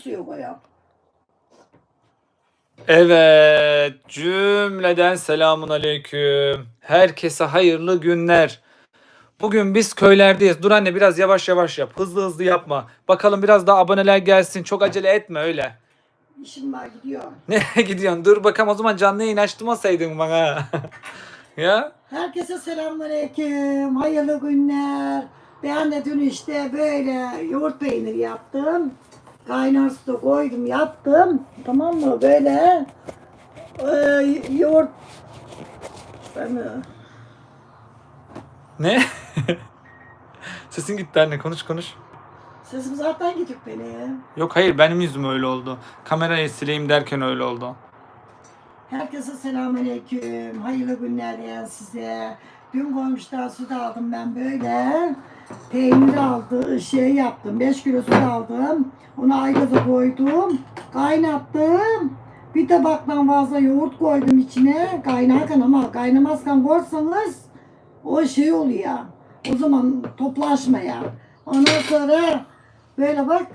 suyu koyuyorum. Evet, cümleden selamun aleyküm. Herkese hayırlı günler. Bugün biz köylerdeyiz. Dur anne biraz yavaş yavaş yap. Hızlı hızlı yapma. Bakalım biraz daha aboneler gelsin. Çok acele etme öyle. İşim var gidiyorum. Nereye gidiyorsun? Dur bakalım o zaman canlı yayın açtırmasaydın bana. ya? Herkese selamünaleyküm. Hayırlı günler. Ben de dün işte böyle yoğurt peyniri yaptım. Kaynar suda koydum yaptım. Tamam mı? Böyle e, yoğurt ben, e, Ne? Sesin gitti anne. Konuş konuş. sesim zaten gidiyor benim. Yok hayır benim yüzüm öyle oldu. Kamerayı sileyim derken öyle oldu. Herkese selamünaleyküm. Hayırlı günler yani size. Dün komşudan süt aldım ben böyle. Peynir aldı, şey yaptım. 5 kilo süt aldım. Onu aygaza koydum. Kaynattım. Bir tabaktan fazla yoğurt koydum içine. Kaynarken ama kaynamazken koysanız o şey oluyor. O zaman toplaşmaya. Ondan sonra böyle bak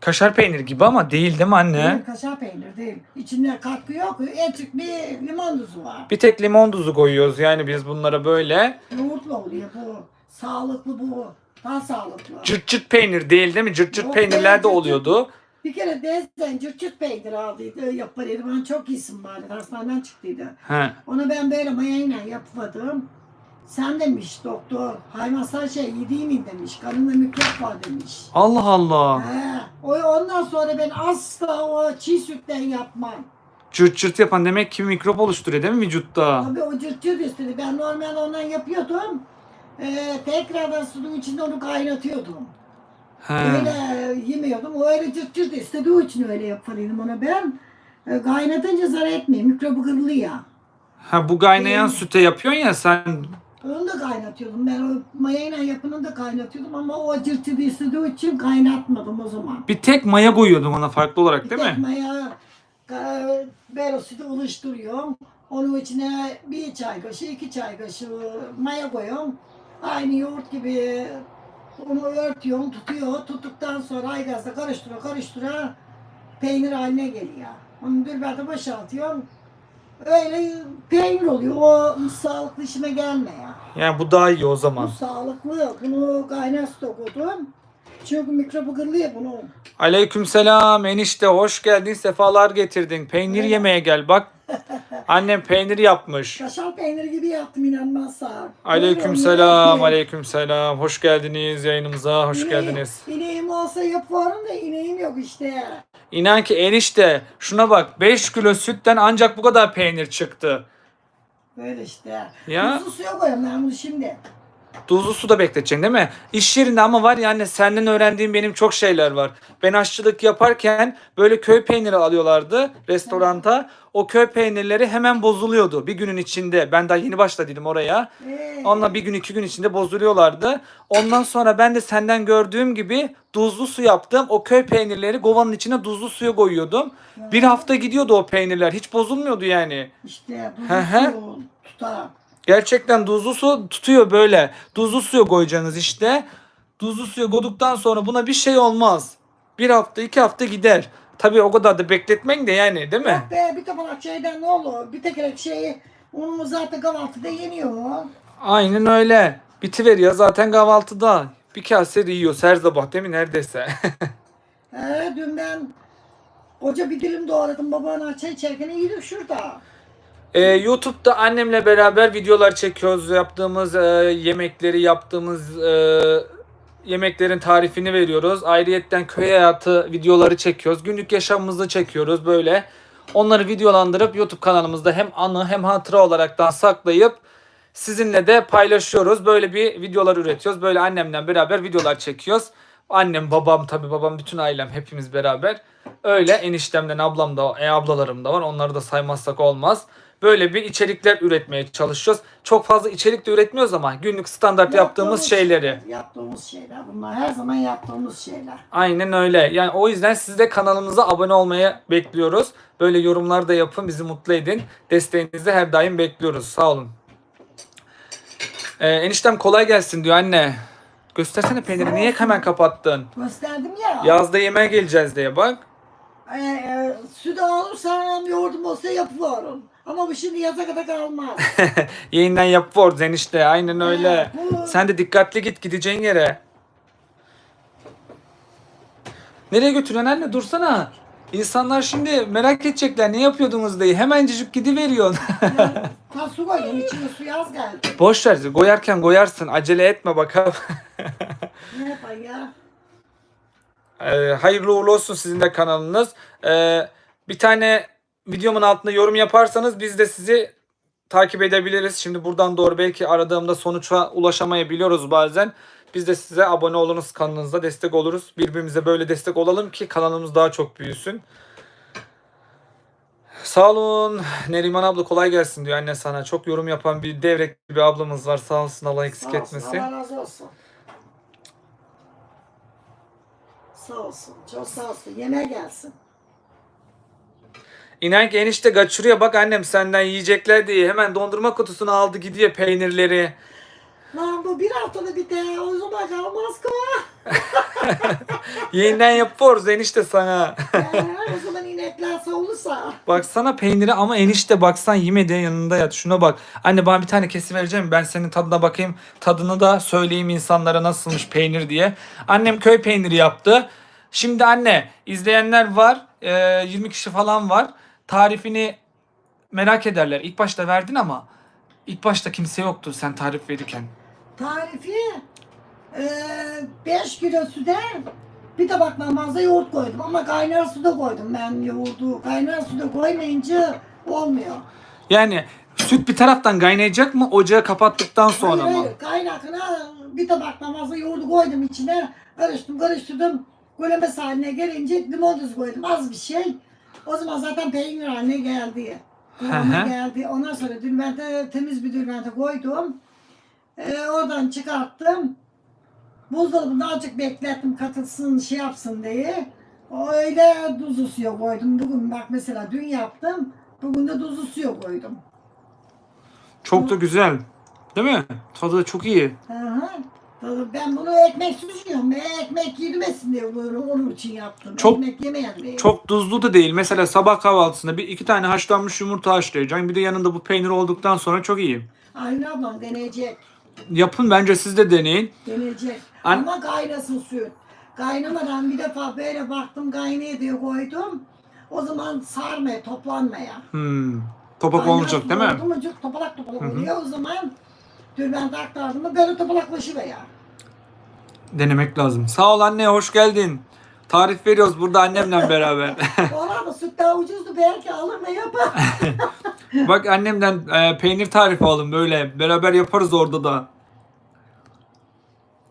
Kaşar peynir gibi ama değil değil mi anne? Değil, kaşar peynir değil. İçinde katkı yok. Etik bir limon tuzu var. Bir tek limon tuzu koyuyoruz yani biz bunlara böyle. Yoğurtla oluyor bu. Sağlıklı bu. Daha sağlıklı. Cırt cırt peynir değil değil mi? Cırt cırt Yok, peynirler de cırt cırt. oluyordu. Bir kere Dezden cırçırt peynir aldıydı. Yaparıydı. Ben çok iyisin bari. Hastaneden çıktıydı. He. Onu ben böyle mayayla yapmadım. Sen demiş doktor. Hayvansal şey yediğin demiş. Kanında mikrop var demiş. Allah Allah. He. O, ondan sonra ben asla o çiğ sütten yapmam. Cırt cırt yapan demek ki mikrop oluşturuyor değil mi vücutta? Tabii o cırt cırt istedi. Ben normal ondan yapıyordum. Ee, tekrardan suyun içinde onu kaynatıyordum. He. Öyle yemiyordum. O öyle cırt cırt istediği için öyle yaparıydım ona ben. E, kaynatınca zarar etmiyor. Mikrobu kırılıyor. Ha bu kaynayan Hmm. süte yapıyorsun ya sen. Onu da kaynatıyordum. Ben o mayayla yapını da kaynatıyordum ama o cırt cırt istediği için kaynatmadım o zaman. Bir tek maya koyuyordun ona farklı olarak değil bir tek mi? maya ka- ben o sütü oluşturuyorum. Onun içine bir çay kaşığı, iki çay kaşığı maya koyuyorum. Aynı yoğurt gibi onu örtüyorum, tutuyor. Tuttuktan sonra aygazda karıştıra karıştıra peynir haline geliyor. Onu dürberde boşaltıyorum. Öyle peynir oluyor. O sağlıklı işime gelmiyor. Yani bu daha iyi o Bu zaman. sağlıklı. Bunu kaynar su. Çünkü mikrobu kırılıyor bunu. Aleykümselam enişte hoş geldin sefalar getirdin. Peynir Evet. yemeye gel bak. Annem peynir yapmış. Kaşar peyniri gibi yaptım inanmazsan. Aleykümselam aleykümselam. Hoş geldiniz yayınımıza hoş İneğim- geldiniz. İneğim olsa yaparım da ineğim yok işte. İnan ki enişte şuna bak 5 kilo sütten ancak bu kadar peynir çıktı. Böyle işte. Ya. Tuzlu suya koyuyorum ben bunu şimdi. Tuzlu suda bekleteceksin değil mi? İş yerinde ama var ya anne senden öğrendiğim benim çok şeyler var. Ben aşçılık yaparken böyle köy peyniri alıyorlardı restoranta. O köy peynirleri hemen bozuluyordu bir günün içinde. Ben daha yeni başladıydım oraya. Ee, Onunla bir gün iki gün içinde bozuluyorlardı. Ondan sonra ben de senden gördüğüm gibi tuzlu su yaptım. O köy peynirleri kovanın içine tuzlu suya koyuyordum. Bir hafta gidiyordu o peynirler. Hiç bozulmuyordu yani. işte Hı hı. su tutar. Gerçekten tuzlu su tutuyor böyle. Tuzlu suya koyacaksınız işte. Tuzlu suya koyduktan sonra buna bir şey olmaz. Bir hafta iki hafta gider. Tabii o kadar da bekletmen de yani değil mi? Yok be bir tabak şeyden ne olur? Bir tekerek şeyi unumuz zaten kahvaltıda yeniyor. Aynen öyle. Bitiveriyor zaten kahvaltıda. Bir kase yiyoruz her sabah değil mi neredeyse. He, dün ben koca bir dilim doğradım babana çay içerken yedik şurada. Ee, YouTube'da annemle beraber videolar çekiyoruz. Yaptığımız e, yemekleri, yaptığımız e, yemeklerin tarifini veriyoruz. Ayrıyetten köy hayatı videoları çekiyoruz. Günlük yaşamımızı çekiyoruz böyle. Onları videolandırıp YouTube kanalımızda hem anı hem hatıra olaraktan saklayıp sizinle de paylaşıyoruz. Böyle bir videolar üretiyoruz. Böyle annemle beraber videolar çekiyoruz. Annem, babam, tabii babam, bütün ailem hepimiz beraber. Öyle eniştemden ablam da, e, ablalarım da var. Onları da saymazsak olmaz. Böyle bir içerikler üretmeye çalışıyoruz. Çok fazla içerik de üretmiyoruz ama günlük standart yaptığımız şeyleri. Yaptığımız şeyler bunlar. Her zaman yaptığımız şeyler. Aynen öyle. Yani o yüzden siz de kanalımıza abone olmayı bekliyoruz. Böyle yorumlar da yapın, bizi mutlu edin. Desteğinizi her daim bekliyoruz. Sağ olun. Ee, eniştem kolay gelsin diyor anne. Göstersene peyniri. Niye hemen kapattın? Gösterdim ya. Yazda yemeğe geleceğiz diye bak. Ee, e, sütü alırsam yoğurdum olsa yapıyorum. Ama bu şimdi yaza kadar kalmaz. Yeniden yap Ford enişte. Aynen öyle. Bu- Sen de dikkatli git gideceğin yere. Nereye götürüyorsun anne? Dursana. İnsanlar şimdi merak edecekler ne yapıyordunuz diye. Hemencik gidiveriyorsun. Ta su koydum içine su yaz geldi. Boş ver. Goyarken goyarsın. Acele etme bakalım. Ne yapayım ya? Ee, hayırlı uğurlu olsun sizin de kanalınız. Ee, bir tane videomun altında yorum yaparsanız biz de sizi takip edebiliriz. Şimdi buradan doğru belki aradığımda sonuça ulaşamayabiliyoruz bazen. Biz de size abone olunuz kanalınıza destek oluruz. Birbirimize böyle destek olalım ki kanalımız daha çok büyüsün. Sağ olun. Neriman abla kolay gelsin diyor anne sana. Çok yorum yapan bir devrek bir ablamız var. Sağ olsun Allah eksik Sağ olsun, etmesin. Allah razı olsun. Sağ olsun. Çok sağ olsun. Yemeğe gelsin. İnan ki enişte kaçırıyor bak annem senden yiyecekler diye hemen dondurma kutusunu aldı gidiyor peynirleri. Lan bu bir haftada biter. O zaman kalmaz ki. Yeniden yapıyoruz enişte sana. Ee, o zaman inekler savulursa. Baksana peyniri ama enişte baksan yemedi yanında yat. Şuna bak. Anne bana bir tane kesi vereceğim. Ben senin tadına bakayım. Tadını da söyleyeyim insanlara nasılmış peynir diye. Annem köy peyniri yaptı. Şimdi anne izleyenler var. Ee, 20 kişi falan var. Tarifini merak ederler. İlk başta verdin ama ilk başta kimse yoktu sen tarif verirken. Tarifi 5 kilo süde bir tabak namazda yoğurt koydum ama kaynar suda koydum ben yoğurdu. Kaynar suda koymayınca olmuyor. Yani süt bir taraftan kaynayacak mı ocağı kapattıktan sonra hayır, mı? hayır, kaynakına bir tabak namazda yoğurdu koydum içine. Karıştım karıştırdım. Gölemez haline gelince limon tuzu koydum az bir şey. O zaman zaten peynir haline geldi. Hı. geldi. Ondan sonra dülmente temiz bir dülmente koydum. Ee, oradan çıkarttım. Buzdolabında azıcık beklettim katılsın şey yapsın diye. Öyle tuzlu suya koydum. Bugün bak mesela dün yaptım. Bugün de tuzlu suya koydum. Çok da güzel. Değil mi? Tadı da çok iyi. Hı hı. Ben bunu ekmek süzüyorum. Ben ekmek yedirmesin diye böyle onun için yaptım. Çok- ekmek yemeyen diye. Çok tuzlu da değil. Mesela sabah kahvaltısında bir iki tane haşlanmış yumurta haşlayacaksın. Bir de yanında bu peynir olduktan sonra çok iyi. Aynı ablam deneyecek. Yapın bence siz de deneyin. Deneyecek. An- Ama kaynasın süt. Kaynamadan bir defa böyle baktım kaynaya diye koydum. O zaman sarmaya, toplanmaya. Hmm. Topak olmayacak değil mi? Oldu mu topalak topalak oluyor. O zaman tülbent aktardım mı böyle topalaklaşıver Denemek lazım. Sağ ol anne hoş geldin. Tarif veriyoruz burada annemle beraber. Ona da süt daha ucuzdu belki alır mı yapar. Bak annemden e, peynir tarifi alın böyle. Beraber yaparız orada da.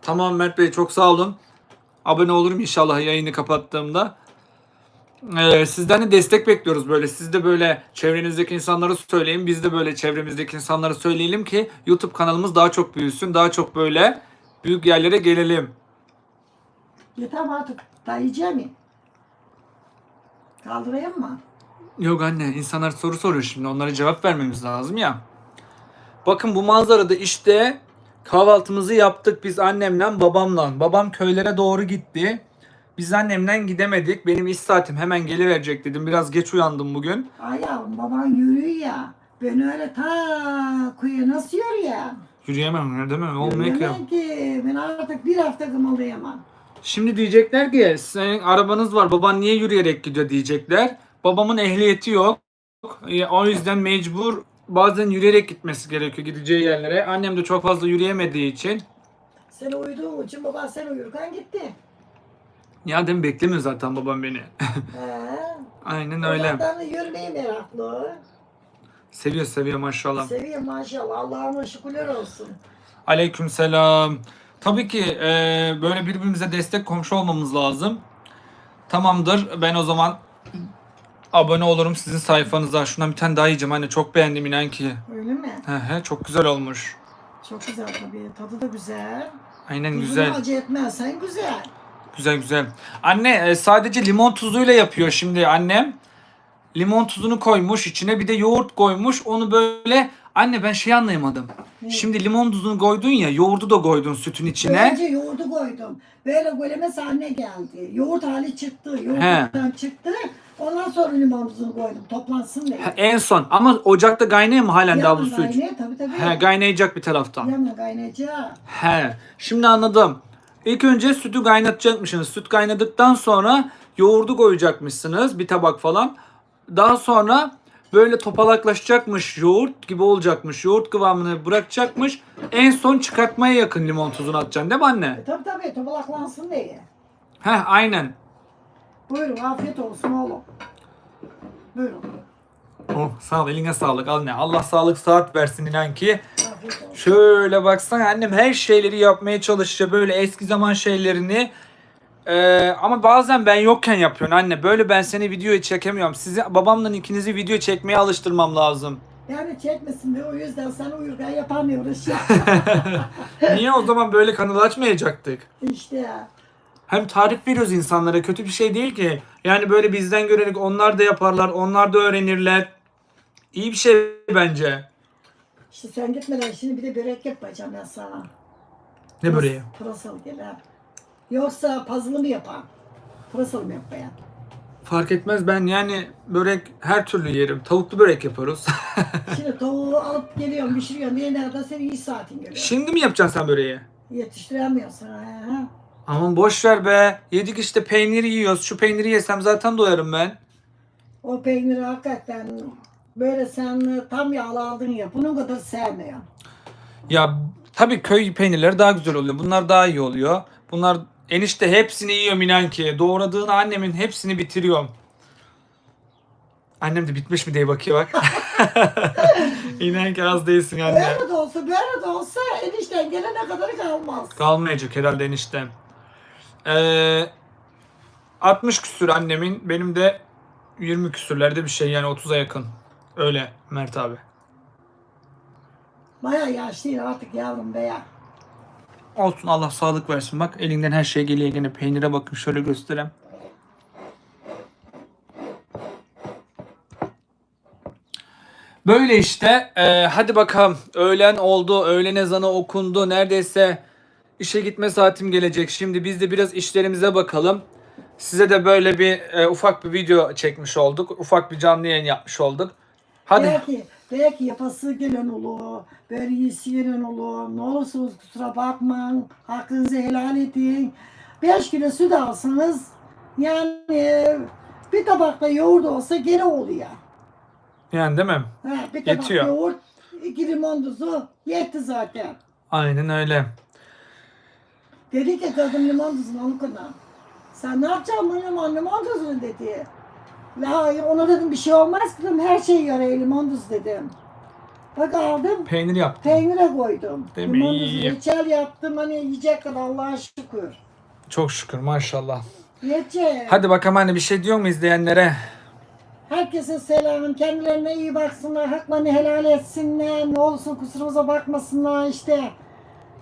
Tamam Mert Bey çok sağ olun. Abone olurum inşallah yayını kapattığımda. Ee, sizden de destek bekliyoruz böyle. Siz de böyle çevrenizdeki insanlara söyleyin. Biz de böyle çevremizdeki insanlara söyleyelim ki YouTube kanalımız daha çok büyüsün. Daha çok böyle büyük yerlere gelelim. Yeter mi artık? Daha yiyeceğim mi? Kaldırayım mı? Yok anne insanlar soru soruyor şimdi onlara cevap vermemiz lazım ya. Bakın bu manzarada işte kahvaltımızı yaptık biz annemle babamla. Babam köylere doğru gitti. Biz annemle gidemedik. Benim iş saatim hemen geliverecek dedim. Biraz geç uyandım bugün. Ay yavrum baban yürüyor ya. Ben öyle ta kuyuya nasıl yürüyeyim? Yürüyemem değil mi? Olmuyor ki. Yürüyemem ki. Ben artık bir hafta kımıldayamam. Şimdi diyecekler ki senin arabanız var baban niye yürüyerek gidiyor diyecekler. Babamın ehliyeti yok. E, O yüzden mecbur bazen yürüyerek gitmesi gerekiyor gideceği yerlere. Annem de çok fazla yürüyemediği için. Sen uyuduğun için baban sen uyurken gitti. Ya demin beklemiyor zaten babam beni. He. Aynen öyle. zaten yürümeyi meraklı. Seviyor seviyor maşallah. Seviyor maşallah. Allah'ıma şükürler olsun. Aleykümselam. Tabii ki e, böyle birbirimize destek komşu olmamız lazım. Tamamdır. Ben o zaman abone olurum sizin sayfanıza. Şundan bir tane daha yiyeceğim anne. Çok beğendim inan ki. Öyle mi? He he çok güzel olmuş. Çok güzel tabii. Tadı da güzel. Aynen Tuzunu güzel. acı etmezsen güzel. Güzel güzel. Anne e, sadece limon tuzuyla yapıyor şimdi annem. Limon tuzunu koymuş içine bir de yoğurt koymuş. Onu böyle Anne ben şey anlayamadım. Ne? Şimdi limon tuzunu koydun ya yoğurdu da koydun sütün içine. Önce yoğurdu koydum. Böyle goleme sahne geldi. Yoğurt hali çıktı. Yoğurttan çıktı. Ondan sonra limon tuzunu koydum. Toplansın diye. Ha, En son ama ocakta kaynıyor mu halen daha bu Yanına süt? kaynıyor, Tabii tabii. He kaynayacak bir taraftan. Yanına kaynayacak. He şimdi anladım. İlk önce sütü kaynatacakmışsınız. Süt kaynadıktan sonra yoğurdu koyacakmışsınız bir tabak falan. Daha sonra böyle topalaklaşacakmış yoğurt gibi olacakmış. Yoğurt kıvamını bırakacakmış. En son çıkartmaya yakın limon tuzunu atacaksın değil mi anne? E, tabii tabii topalaklansın diye. Heh aynen. Buyurun afiyet olsun oğlum. Buyurun. Oh, sağ ol eline sağlık anne. Allah sağlık saat versin inan ki. Afiyet olsun. Şöyle baksana annem her şeyleri yapmaya çalışıyor. Böyle eski zaman şeylerini. Ee, ama bazen ben yokken yapıyorsun anne. Böyle ben seni videoya çekemiyorum. Sizi babamla ikinizi video çekmeye alıştırmam lazım. Yani çekmesin diye o yüzden sen uyurken yapamıyoruz. Niye o zaman böyle kanal açmayacaktık? işte. Hem tarif veriyoruz insanlara kötü bir şey değil ki. Yani böyle bizden görerek onlar da yaparlar, onlar da öğrenirler. İyi bir şey bence. İşte sen gitmeden şimdi bir de börek yapacağım ben sana. Ne böreği? Pırasalı gelen. Yoksa puzzle mı yapan? Pırasalı mı yapmayan? Fark etmez ben yani börek her türlü yerim. Tavuklu börek yaparız. Şimdi tavuğu alıp geliyorum pişiriyorum diye nerede senin iş saatin görüyor. Şimdi mi yapacaksın sen böreği? Yetiştiremiyorsun. Ha. Aman boş ver be. Yedik işte peyniri yiyoruz. Şu peyniri yesem zaten doyarım ben. O peyniri hakikaten böyle sen tam yağlı aldın ya. Bunun kadar sevmiyorum. Ya tabii köy peynirleri daha güzel oluyor. Bunlar daha iyi oluyor. Bunlar enişte hepsini yiyorum inan ki. Doğradığın annemin hepsini bitiriyorum. Annem de bitmiş mi diye bakıyor bak. inan ki az değilsin anne. Böyle de olsa böyle de olsa enişten gelene kadar kalmaz. Kalmayacak herhalde eniştem. Ee, 60 küsür annemin. Benim de 20 küsürlerde bir şey yani 30'a yakın. Öyle Mert abi. Baya yaşlıyım artık yavrum be ya. Olsun Allah sağlık versin. Bak elinden her şey geliyor. Yine peynire bakın şöyle göstereyim. Böyle işte. Ee, hadi bakalım. Öğlen oldu. Öğlen ezanı okundu. Neredeyse işe gitme saatim gelecek. Şimdi biz de biraz işlerimize bakalım. Size de böyle bir e, ufak bir video çekmiş olduk. Ufak bir canlı yayın yapmış olduk. Hadi. Belki, belki yapası gelen olur. Böyle iyisi gelen olur. Ne olursunuz kusura bakmayın. Hakkınızı helal edin. 5 kilo süt alsanız yani bir tabakta yoğurt olsa gene oluyor. Yani değil mi? Ha, bir tabak Yetiyor. yoğurt, iki limon tuzu yetti zaten. Aynen öyle. Dedi ki kadın limon tuzunu onu kadar. Sen ne yapacaksın bu limon, limon tuzunu dedi. Hayır ona dedim bir şey olmaz dedim her şey yarıyor limon tuz dedim. Bak aldım Peynir yaptım. peynire koydum. Değil mi? limon İyi, tuzu iyi. reçel yaptım hani yiyecek kadar Allah'a şükür. Çok şükür maşallah. Yiyecek. Hadi bakalım hani bir şey diyor mu izleyenlere? Herkese selam. Kendilerine iyi baksınlar. Haklarını helal etsinler. Ne olursun kusurumuza bakmasınlar işte.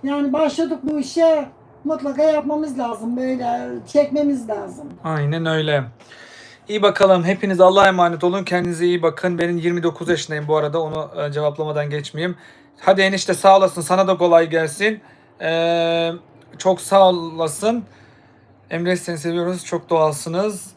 Yani başladık bu işe. Mutlaka yapmamız lazım. Böyle çekmemiz lazım. Aynen öyle. İyi bakalım. Hepiniz Allah'a emanet olun. Kendinize iyi bakın. Benim 29 yaşındayım bu arada. Onu e, cevaplamadan geçmeyeyim. Hadi enişte sağ olasın. Sana da kolay gelsin. Ee, çok sağ olasın. Emre seni seviyoruz. Çok doğalsınız.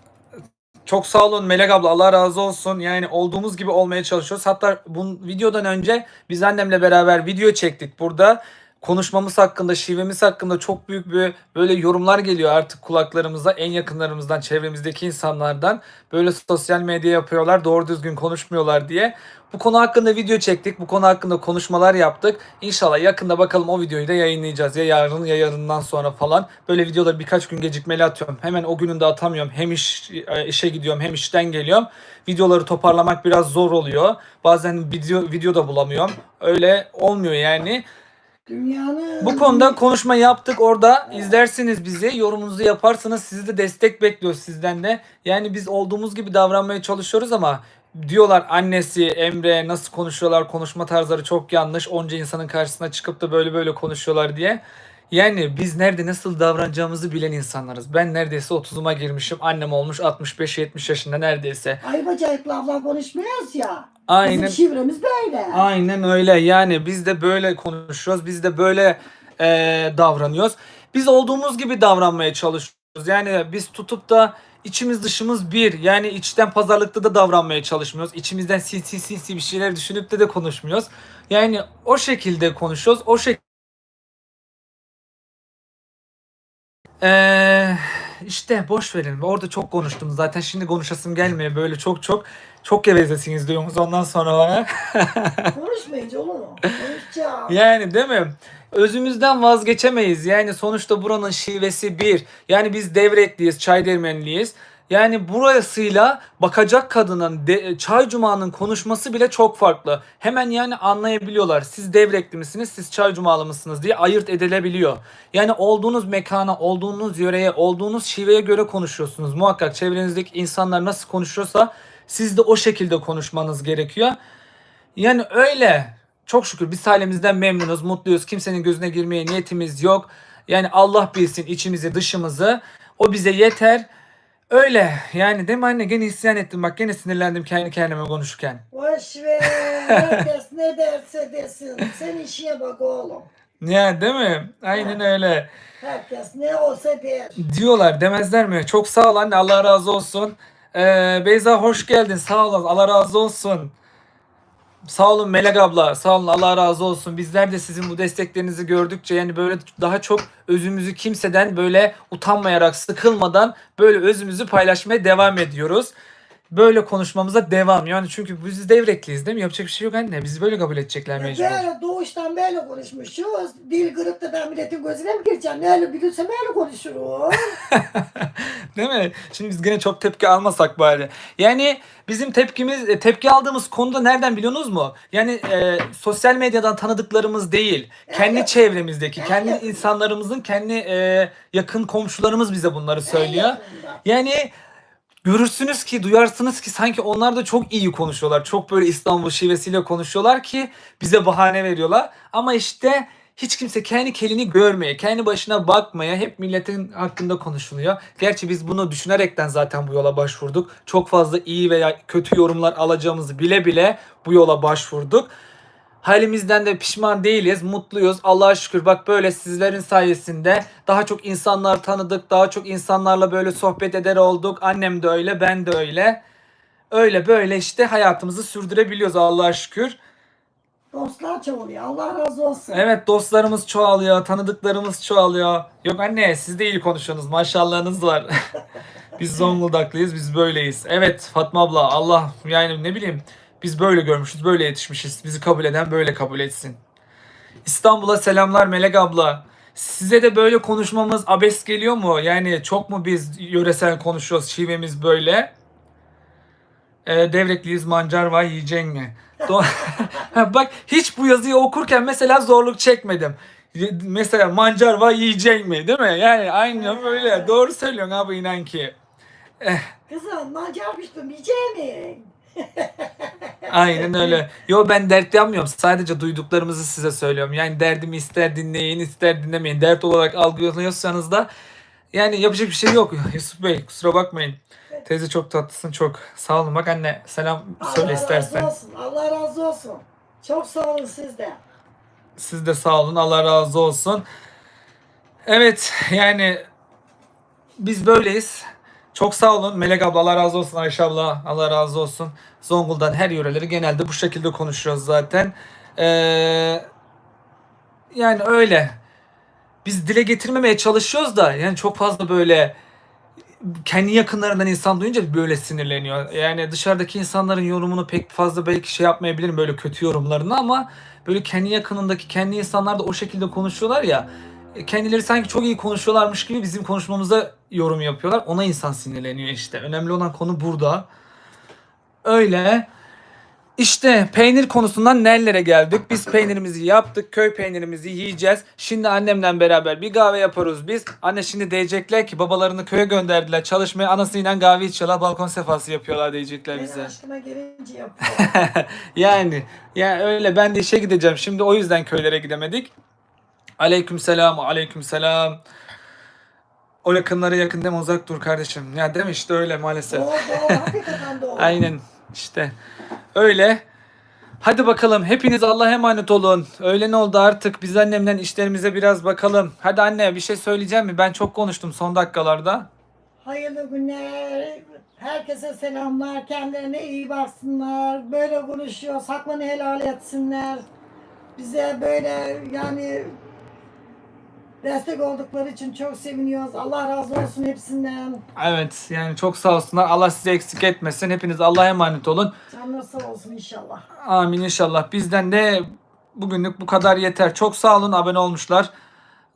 Çok sağ olun Melek abla. Allah razı olsun. Yani olduğumuz gibi olmaya çalışıyoruz. Hatta bu videodan önce biz annemle beraber video çektik burada. Konuşmamız hakkında, şivemiz hakkında çok büyük bir böyle yorumlar geliyor artık kulaklarımıza. En yakınlarımızdan, çevremizdeki insanlardan. Böyle sosyal medya yapıyorlar, doğru düzgün konuşmuyorlar diye. Bu konu hakkında video çektik. Bu konu hakkında konuşmalar yaptık. İnşallah yakında bakalım o videoyu da yayınlayacağız. Ya yarın ya yarından sonra falan. Böyle videoları birkaç gün gecikmeli atıyorum. Hemen o gününde atamıyorum. Hem iş, e, işe gidiyorum hem işten geliyorum. Videoları toparlamak biraz zor oluyor. Bazen video, video da bulamıyorum. Öyle olmuyor yani. Dünyanın... Bu konuda konuşma yaptık orada izlersiniz bizi yorumunuzu yaparsanız sizi de destek bekliyoruz sizden de. Yani biz olduğumuz gibi davranmaya çalışıyoruz ama diyorlar annesi Emre nasıl konuşuyorlar konuşma tarzları çok yanlış onca insanın karşısına çıkıp da böyle böyle konuşuyorlar diye. Yani biz nerede nasıl davranacağımızı bilen insanlarız. Ben neredeyse 30'uma girmişim. Annem olmuş 65-70 yaşında neredeyse. Ay bacayık lafla konuşmuyoruz ya. Aynen. Bizim şivremiz böyle. Aynen öyle. Yani biz de böyle konuşuyoruz. Biz de böyle e, davranıyoruz. Biz olduğumuz gibi davranmaya çalışıyoruz. Yani biz tutup da içimiz dışımız bir. Yani içten pazarlıkta da davranmaya çalışmıyoruz. İçimizden sinsi sinsi bir şeyler düşünüp de de konuşmuyoruz. Yani o şekilde konuşuyoruz. O şekilde Ee, işte boş verin. Orada çok konuştum zaten. Şimdi konuşasım gelmiyor. Böyle çok çok çok gevezesiniz diyorsunuz ondan sonra bana. Konuşmayınca olur mu? Konuşacağım. Yani değil mi? Özümüzden vazgeçemeyiz. Yani sonuçta buranın şivesi bir. Yani biz devrekliyiz, çaydermenliyiz. Yani burasıyla bakacak kadının de, çay cumağının konuşması bile çok farklı. Hemen yani anlayabiliyorlar. Siz devrekli misiniz, siz çay cumalı mısınız diye ayırt edilebiliyor. Yani olduğunuz mekana, olduğunuz yöreye, olduğunuz şiveye göre konuşuyorsunuz. Muhakkak çevrenizdeki insanlar nasıl konuşuyorsa siz de o şekilde konuşmanız gerekiyor. Yani öyle. Çok şükür biz halimizden memnunuz, mutluyuz. Kimsenin gözüne girmeye niyetimiz yok. Yani Allah bilsin içimizi, dışımızı. O bize yeter. Öyle. Yani değil mi anne? Gene isyan ettim. Bak gene sinirlendim kendi kendime konuşurken. Boş ver. Herkes ne derse desin. Sen işine bak oğlum. Ya değil mi? Aynen öyle. Herkes ne olsa der. Diyorlar demezler mi? Çok sağ ol anne. Allah razı olsun. Ee, Beyza hoş geldin. Sağ olun. Allah razı olsun. Sağ olun Melek abla. Sağ olun. Allah razı olsun. Bizler de sizin bu desteklerinizi gördükçe yani böyle daha çok özümüzü kimseden böyle utanmayarak, sıkılmadan böyle özümüzü paylaşmaya devam ediyoruz. Böyle konuşmamıza devam. Yani çünkü biz devrekliyiz değil mi? Yapacak bir şey yok anne. Bizi böyle kabul edecekler mecbur. Böyle doğuştan böyle konuşmuşuz. Dil kırıp da ben milletin gözüne mi gireceğim? Ne öyle bilirse böyle konuşurum. Değil mi? Şimdi biz gene çok tepki almasak bari. Yani bizim tepkimiz e, tepki aldığımız konuda nereden biliyorsunuz mu? Yani e, sosyal medyadan tanıdıklarımız değil. Kendi çevremizdeki, kendi insanlarımızın, kendi e, yakın komşularımız bize bunları söylüyor. Yani görürsünüz ki, duyarsınız ki sanki onlar da çok iyi konuşuyorlar. Çok böyle İstanbul şivesiyle konuşuyorlar ki bize bahane veriyorlar. Ama işte hiç kimse kendi kelini görmeye, kendi başına bakmaya hep milletin hakkında konuşuluyor. Gerçi biz bunu düşünerekten zaten bu yola başvurduk. Çok fazla iyi veya kötü yorumlar alacağımızı bile bile bu yola başvurduk. Halimizden de pişman değiliz, mutluyuz. Allah'a şükür bak böyle sizlerin sayesinde daha çok insanlar tanıdık, daha çok insanlarla böyle sohbet eder olduk. Annem de öyle, ben de öyle. Öyle böyle işte hayatımızı sürdürebiliyoruz Allah'a şükür. Dostlar çoğalıyor. Allah razı olsun. Evet dostlarımız çoğalıyor, tanıdıklarımız çoğalıyor. Yok anne siz de iyi konuşuyorsunuz maşallahınız var. biz Zonguldaklıyız, biz böyleyiz. Evet Fatma abla Allah yani ne bileyim biz böyle görmüşüz, böyle yetişmişiz. Bizi kabul eden böyle kabul etsin. İstanbul'a selamlar Melek abla. Size de böyle konuşmamız abes geliyor mu? Yani çok mu biz yöresel konuşuyoruz, şivemiz böyle? Ee, devrekliyiz mancar var yiyecek mi? Do- Ha, Bak hiç bu yazıyı okurken mesela zorluk çekmedim. Mesela mancar var yiyecek mi? Değil mi? Yani aynen böyle. Doğru söylüyorsun abi inan ki. Kızım mancar piştim yiyeceğim. Aynen öyle. Yo ben dert yapmıyorum. Sadece duyduklarımızı size söylüyorum. Yani derdimi ister dinleyin ister dinlemeyin. Dert olarak algılıyorsanız da yani yapacak bir şey yok. Yusuf Bey kusura bakmayın. Teyze çok tatlısın çok. Sağ olun. Bak anne selam söyle Allah istersen. razı olsun. Allah razı olsun. Çok sağ olun siz de. Siz de sağ olun. Allah razı olsun. Evet yani biz böyleyiz. Çok sağ olun. Melek abla Allah razı olsun. Ayşe abla Allah razı olsun. Zonguldak'ın her yöreleri genelde bu şekilde konuşuyoruz zaten. Ee, yani öyle. Biz dile getirmemeye çalışıyoruz da yani çok fazla böyle kendi yakınlarından insan duyunca böyle sinirleniyor. Yani dışarıdaki insanların yorumunu pek fazla belki şey yapmayabilirim böyle kötü yorumlarını ama böyle kendi yakınındaki kendi insanlar da o şekilde konuşuyorlar ya. e, Kendileri sanki çok iyi konuşuyorlarmış gibi bizim konuşmamıza yorum yapıyorlar. Ona insan sinirleniyor işte. Önemli olan konu burada. Öyle. İşte peynir konusundan nerelere geldik? Biz peynirimizi yaptık. Köy peynirimizi yiyeceğiz. Şimdi annemle beraber bir kahve yaparız biz. Anne şimdi diyecekler ki babalarını köye gönderdiler çalışmaya. Anasıyla kahve içiyorlar. Balkon sefası yapıyorlar diyecekler bize. aşkıma gelince yapıyorum. yani ya öyle ben de işe gideceğim. Şimdi o yüzden köylere gidemedik. Aleyküm selam, aleyküm selam. O yakınlara yakın deme uzak dur kardeşim. Ya değil mi işte öyle maalesef. Doğru doğru hakikaten doğru. Aynen işte öyle. Hadi bakalım hepiniz Allah'a emanet olun. Öğlen oldu artık biz annemden işlerimize biraz bakalım. Hadi anne bir şey söyleyeceğim mi? Ben çok konuştum son dakikalarda. Hayırlı günler. Herkese selamlar. Kendilerine iyi baksınlar. Böyle konuşuyoruz. Hakkını helal etsinler. Bize böyle yani destek oldukları için çok seviniyoruz. Allah razı olsun hepsinden. Evet yani çok sağ olsunlar. Allah sizi eksik etmesin. Hepiniz Allah'a emanet olun. Canları sağ olsun inşallah. Amin inşallah. Bizden de bugünlük bu kadar yeter. Çok sağ olun abone olmuşlar.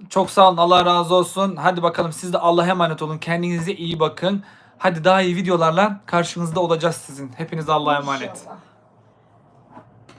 Çok sağ olun. Allah razı olsun. Hadi bakalım siz de Allah'a emanet olun. Kendinize iyi bakın. Hadi daha iyi videolarla karşınızda olacağız sizin. Hepiniz Allah'a emanet. İnşallah.